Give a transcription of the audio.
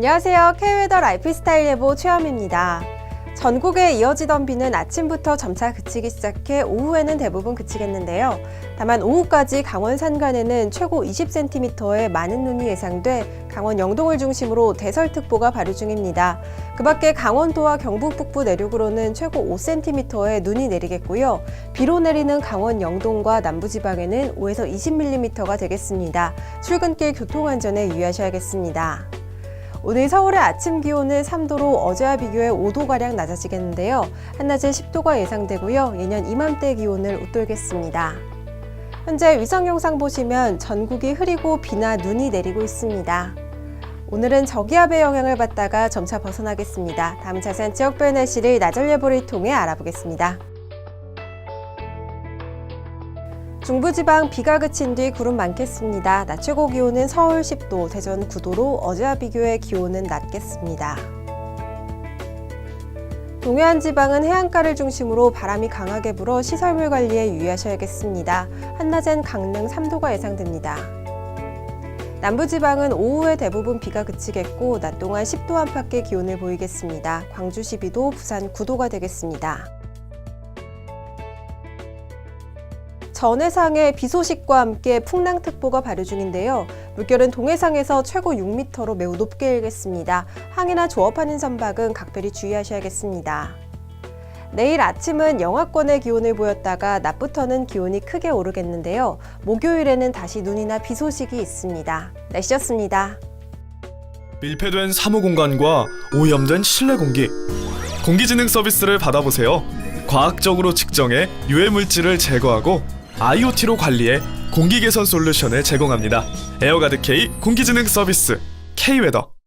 안녕하세요. K웨더 라이프스타일 예보 최현입니다. 전국에 이어지던 비는 아침부터 점차 그치기 시작해 오후에는 대부분 그치겠는데요. 다만 오후까지 강원 산간에는 최고 20cm의 많은 눈이 예상돼 강원 영동을 중심으로 대설특보가 발효 중입니다. 그 밖에 강원도와 경북 북부 내륙으로는 최고 5cm의 눈이 내리겠고요. 비로 내리는 강원 영동과 남부지방에는 5에서 20mm가 되겠습니다. 출근길 교통안전에 유의하셔야겠습니다. 오늘 서울의 아침 기온은 3도로 어제와 비교해 5도가량 낮아지겠는데요. 한낮에 10도가 예상되고요. 예년 이맘때 기온을 웃돌겠습니다. 현재 위성 영상 보시면 전국이 흐리고 비나 눈이 내리고 있습니다. 오늘은 저기압의 영향을 받다가 점차 벗어나겠습니다. 다음 자세한 지역별 날씨를 나절 예보를 통해 알아보겠습니다. 중부지방 비가 그친 뒤 구름 많겠습니다. 낮 최고 기온은 서울 10도, 대전 9도로 어제와 비교해 기온은 낮겠습니다. 동해안 지방은 해안가를 중심으로 바람이 강하게 불어 시설물 관리에 유의하셔야겠습니다. 한낮엔 강릉 3도가 예상됩니다. 남부지방은 오후에 대부분 비가 그치겠고 낮 동안 10도 안팎의 기온을 보이겠습니다. 광주 12도, 부산 9도가 되겠습니다. 전해상에 비 소식과 함께 풍랑특보가 발효 중인데요. 물결은 동해상에서 최고 6m로 매우 높게 일겠습니다. 항해나 조업하는 선박은 각별히 주의하셔야겠습니다. 내일 아침은 영하권의 기온을 보였다가 낮부터는 기온이 크게 오르겠는데요. 목요일에는 다시 눈이나 비 소식이 있습니다. 날씨였습니다. 밀폐된 사무 공간과 오염된 실내 공기, 공기진흥 서비스를 받아보세요. 과학적으로 측정해 유해 물질을 제거하고 IoT로 관리해 공기 개선 솔루션을 제공합니다. 에어가드 K 공기진흥 서비스 K웨더